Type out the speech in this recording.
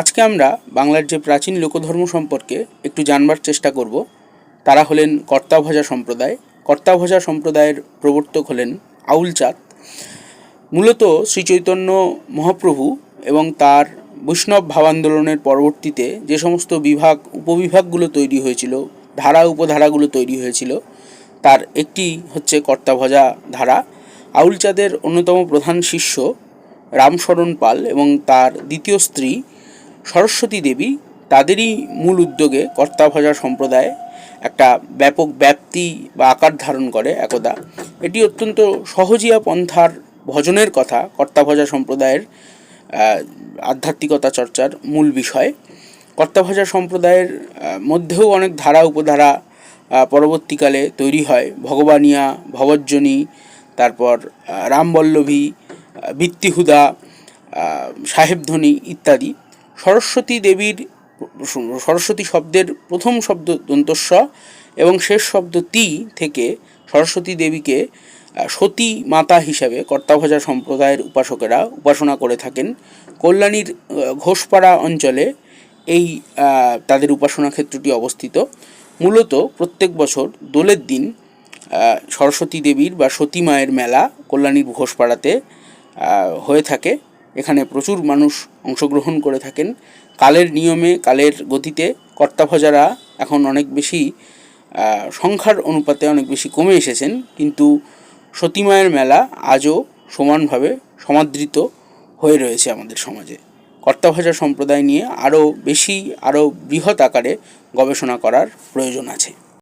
আজকে আমরা বাংলার যে প্রাচীন লোকধর্ম সম্পর্কে একটু জানবার চেষ্টা করব, তারা হলেন কর্তাভজা সম্প্রদায়। কর্তাভজা সম্প্রদায়ের প্রবর্তক হলেন আউল চাঁদ মূলত শ্রী চৈতন্য মহাপ্রভু এবং তার বৈষ্ণব ভাব আন্দোলনের পরবর্তীতে যে সমস্ত বিভাগ, উপবিভাগগুলো তৈরি হয়েছিল, ধারা, উপধারাগুলো তৈরি হয়েছিল, তার একটি হচ্ছে কর্তাভজা ধারা। আউল চাঁদের অন্যতম প্রধান শিষ্য রামশরণ পাল এবং তার দ্বিতীয় স্ত্রী সরস্বতী দেবী তাদেরই মূল উদ্যোগে কর্তাভজা সম্প্রদায় একটা ব্যাপক ব্যাপ্তি বা আকার ধারণ করে একদা। এটি অত্যন্ত সহজিয়া পন্থার ভজনের কথা কর্তাভজা সম্প্রদায়ের আধ্যাত্মিকতা চর্চার মূল বিষয়। কর্তাভজা সম্প্রদায়ের মধ্যেও অনেক ধারা উপধারা পরবর্তীকালে তৈরি হয়। ভগবানিয়া ভবজ্জনী তারপর রামবল্লভী আহ, বৃত্তিহুদা সাহেবধ্বনি ইত্যাদি। সরস্বতী দেবীর সরস্বতী শব্দের প্রথম শব্দ দন্তস্ব এবং শেষ শব্দ তি থেকে সরস্বতী দেবীকে সতী মাতা হিসাবে কর্তাভজা সম্প্রদায়ের উপাসকেরা উপাসনা করে থাকেন। কল্যাণীর ঘোষপাড়া অঞ্চলে এই তাদের উপাসনা ক্ষেত্রটি অবস্থিত। মূলত প্রত্যেক বছর দোলের দিন সরস্বতী দেবীর বা সতী মায়ের মেলা কল্যাণীর ঘোষপাড়াতে হয়ে থাকে। এখানে প্রচুর মানুষ অংশগ্রহণ করে থাকেন। কালের নিয়মে, কালের গতিতে কর্তাভজারা এখন অনেক বেশি সংখ্যার অনুপাতে অনেক বেশি কমে এসেছেন। কিন্তু সতীমায়ের মেলা আজও সমানভাবে সমাদৃত হয়ে রয়েছে আমাদের সমাজে। কর্তাভজা সম্প্রদায় নিয়ে আরও বেশি, আরও বৃহৎ আকারে গবেষণা করার প্রয়োজন আছে।